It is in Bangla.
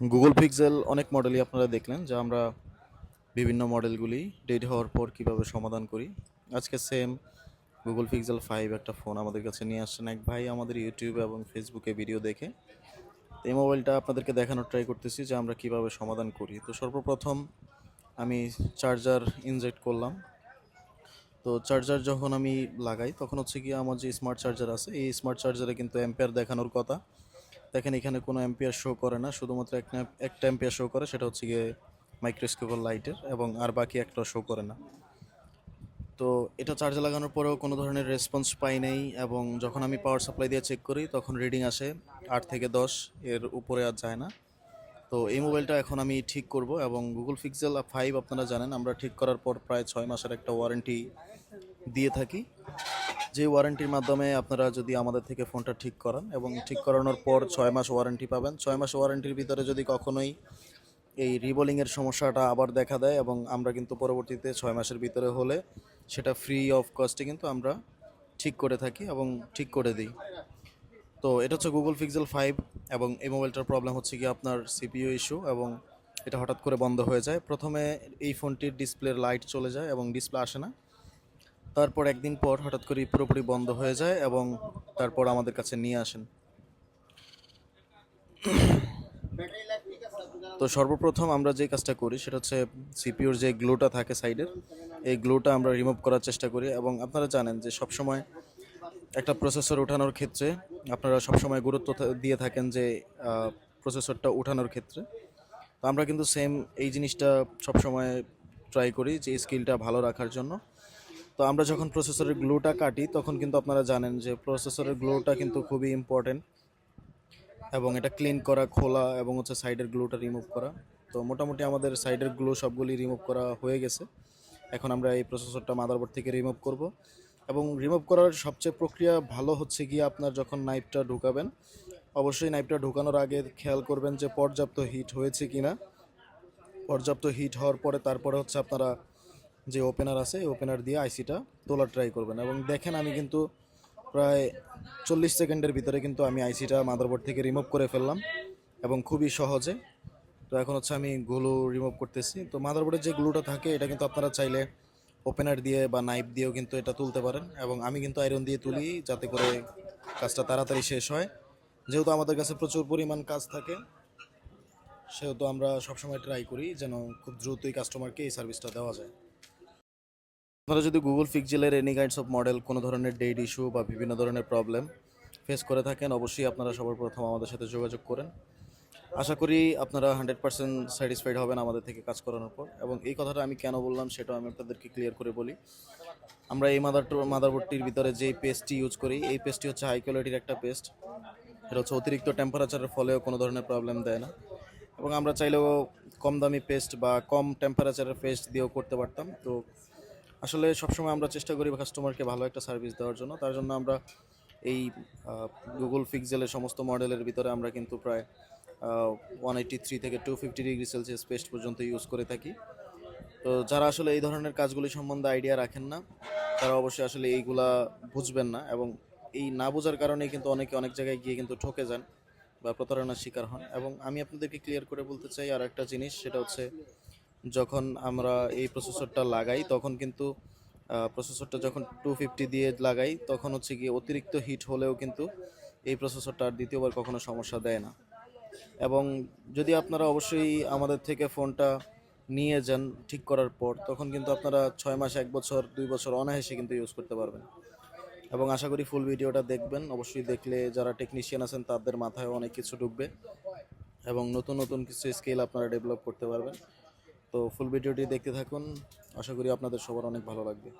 গুগল পিক্সেল অনেক মডেলই আপনারা দেখলেন, যা আমরা বিভিন্ন মডেলগুলি ডেট হওয়ার পর কীভাবে সমাধান করি। আজকে সেম গুগল পিক্সেল ফাইভ একটা ফোন আমাদের কাছে নিয়ে আসছেন এক ভাই আমাদের ইউটিউব এবং ফেসবুকে ভিডিও দেখে। এই মোবাইলটা আপনাদেরকে দেখানোর ট্রাই করতেছি যে আমরা কীভাবে সমাধান করি। তো সর্বপ্রথম আমি চার্জার ইনজেক্ট করলাম। তো চার্জার যখন আমি লাগাই, তখন হচ্ছে কি আমার যে স্মার্ট চার্জার আছে, এই স্মার্ট চার্জারে কিন্তু অ্যাম্পিয়ার দেখানোর কথা। দেখেন এখানে কোনো অ্যাম্পিয়ার শো করে না, শুধুমাত্র একটা একটা অ্যাম্পিয়ার শো করে, সেটা হচ্ছে গিয়ে মাইক্রোস্কোপার লাইটের এবং আর বাকি একটা শো করে না। তো এটা চার্জে লাগানোর পরেও কোনো ধরনের রেসপন্স পাই নাই, এবং যখন আমি পাওয়ার সাপ্লাই দিয়ে চেক করি, তখন রিডিং আসে আট থেকে দশ, এর উপরে আর যায় না। তো এই মোবাইলটা এখন আমি ঠিক করব, এবং গুগল পিক্সেল ফাইভ আপনারা জানেন, আমরা ঠিক করার পর প্রায় ছয় মাসের একটা ওয়ারেন্টি দিয়ে থাকি। যে ওয়ারেন্টির মাধ্যমে আপনারা যদি আমাদের থেকে ফোনটা ঠিক করান এবং ঠিক করানোর পর ছয় মাস ওয়ারেন্টি পাবেন। ছয় মাস ওয়ারেন্টির ভিতরে যদি কখনোই এই রিবোলিংয়ের সমস্যাটা আবার দেখা দেয় এবং আমরা কিন্তু পরবর্তীতে ছয় মাসের ভিতরে হলে সেটা ফ্রি অফ কস্টে কিন্তু আমরা ঠিক করে থাকি এবং ঠিক করে দিই। তো এটা হচ্ছে গুগল পিক্সেল ফাইভ এবং এই মোবাইলটার প্রবলেম হচ্ছে কি আপনার সিপিইউ ইস্যু এবং এটা হঠাৎ করে বন্ধ হয়ে যায়। প্রথমে এই ফোনটির ডিসপ্লের লাইট চলে যায় এবং ডিসপ্লে আসে না। তারপর একদিন পর হঠাৎ করে পুরোপুরি বন্ধ হয়ে যায় এবং তারপর আমাদের কাছে নিয়ে আসেন। তো সর্বপ্রথম আমরা যে কাজটা করি সেটা হচ্ছে সিপিউর যে গ্লুটা থাকে সাইডের, এই গ্লুটা আমরা রিমুভ করার চেষ্টা করি এবং আপনারা জানেন যে সবসময় একটা প্রসেসর ওঠানোর ক্ষেত্রে আপনারা সবসময় গুরুত্ব দিয়ে থাকেন যে প্রসেসরটা ওঠানোর ক্ষেত্রে। তো আমরা কিন্তু সেম এই জিনিসটা সবসময় ট্রাই করি যে স্কিলটা ভালো রাখার জন্য। তো আমরা যখন প্রসেসরের গ্লোটা কাটি, তখন কিন্তু আপনারা জানেন যে প্রসেসরের গ্লোটা কিন্তু খুবই ইম্পর্টেন্ট এবং এটা ক্লিন করা, খোলা এবং হচ্ছে সাইডের গ্লোটা রিমুভ করা। তো মোটামুটি আমাদের সাইডের গ্লো সবগুলি রিমুভ করা হয়ে গেছে। এখন আমরা এই প্রসেসরটা মাদারবোর্ড থেকে রিমুভ করব এবং রিমুভ করার সবচেয়ে প্রক্রিয়া ভালো হচ্ছে গিয়ে আপনার যখন নাইফটা ঢুকাবেন, অবশ্যই নাইফটা ঢুকানোর আগে খেয়াল করবেন যে পর্যাপ্ত হিট হয়েছে কি না পর্যাপ্ত হিট হওয়ার পরে তারপরে হচ্ছে আপনারা যে ওপেনার আছে ওপেনার দিয়ে আইসিটা তোলার ট্রাই করবেন। এবং দেখেন আমি কিন্তু প্রায় চল্লিশ সেকেন্ডের ভিতরে কিন্তু আমি আইসিটা মাদারবোর্ড থেকে রিমুভ করে ফেললাম এবং খুবই সহজে। তো এখন হচ্ছে আমি গ্লু রিমুভ করতেছি। তো মাদারবোর্ডের যে গ্লুটা থাকে, এটা কিন্তু আপনারা চাইলে ওপেনার দিয়ে বা নাইফ দিয়েও কিন্তু এটা তুলতে পারেন। এবং আমি কিন্তু আয়রন দিয়ে তুলি যাতে করে কাজটা তাড়াতাড়ি শেষ হয়। যেহেতু আমাদের কাছে প্রচুর পরিমাণ কাজ থাকে, সেহেতু আমরা সবসময় ট্রাই করি যেন খুব দ্রুতই কাস্টমারকে এই সার্ভিসটা দেওয়া যায়। আপনারা যদি গুগল পিক্সেলের এনি কাইন্ডস অফ মডেল কোনো ধরনের ডেট ইস্যু বা বিভিন্ন ধরনের প্রবলেম ফেস করে থাকেন, অবশ্যই আপনারা সবার প্রথম আমাদের সাথে যোগাযোগ করেন। আশা করি আপনারা হান্ড্রেড পার্সেন্ট স্যাটিসফাইড হবেন আমাদের থেকে কাজ করানোর পর। এবং এই কথাটা আমি কেন বললাম সেটাও আমি আপনাদেরকে ক্লিয়ার করে বলি। আমরা এই মাদার মাদারবোর্ডটির ভিতরে যে পেস্টটি ইউজ করি, এই পেস্টটি হচ্ছে হাই কোয়ালিটির একটা পেস্ট এটা হচ্ছে অতিরিক্ত টেম্পারেচারের ফলেও কোনো ধরনের প্রবলেম দেয় না। এবং আমরা চাইলেও কম দামি পেস্ট বা কম টেম্পারেচারের পেস্ট দিয়েও করতে পারতাম। তো আসলে সবসময় আমরা চেষ্টা করি কাস্টমারকে ভালো একটা সার্ভিস দেওয়ার জন্য। তার জন্য আমরা এই গুগল পিক্সেলের সমস্ত মডেলের ভিতরে আমরা কিন্তু প্রায় ওয়ান এইটি থ্রি থেকে two fifty degree Celsius paste পর্যন্ত ইউজ করে থাকি। তো যারা আসলে এই ধরনের কাজগুলি সম্বন্ধে আইডিয়া রাখেন না, তারা অবশ্যই আসলে এইগুলা বুঝবেন না এবং এই না বোঝার কারণে কিন্তু অনেকে অনেক জায়গায় গিয়ে কিন্তু ঠকে যান বা প্রতারণার শিকার হন। এবং আমি আপনাদেরকে ক্লিয়ার করে বলতে চাই আর একটা জিনিস, সেটা হচ্ছে যখন আমরা এই প্রসেসরটা লাগাই, তখন কিন্তু প্রসেসরটা যখন টু ফিফটি দিয়ে লাগাই, তখন হচ্ছে গিয়ে অতিরিক্ত হিট হলেও কিন্তু এই প্রসেসরটা আর দ্বিতীয়বার কখনো সমস্যা দেয় না। এবং যদি আপনারা অবশ্যই আমাদের থেকে ফোনটা নিয়ে যান ঠিক করার পর, তখন কিন্তু আপনারা ছয় মাস, এক বছর, দুই বছর অনায়াসে কিন্তু ইউজ করতে পারবেন। এবং আশা করি ফুল ভিডিওটা দেখবেন। অবশ্যই দেখলে যারা টেকনিশিয়ান আছেন, তাদের মাথায় অনেক কিছু ঢুকবে এবং নতুন নতুন কিছু স্কিল আপনারা ডেভেলপ করতে পারবেন। তো ফুল ভিডিওটি দেখতে থাকুন। আশা করি আপনাদের সবার অনেক ভালো লাগবে।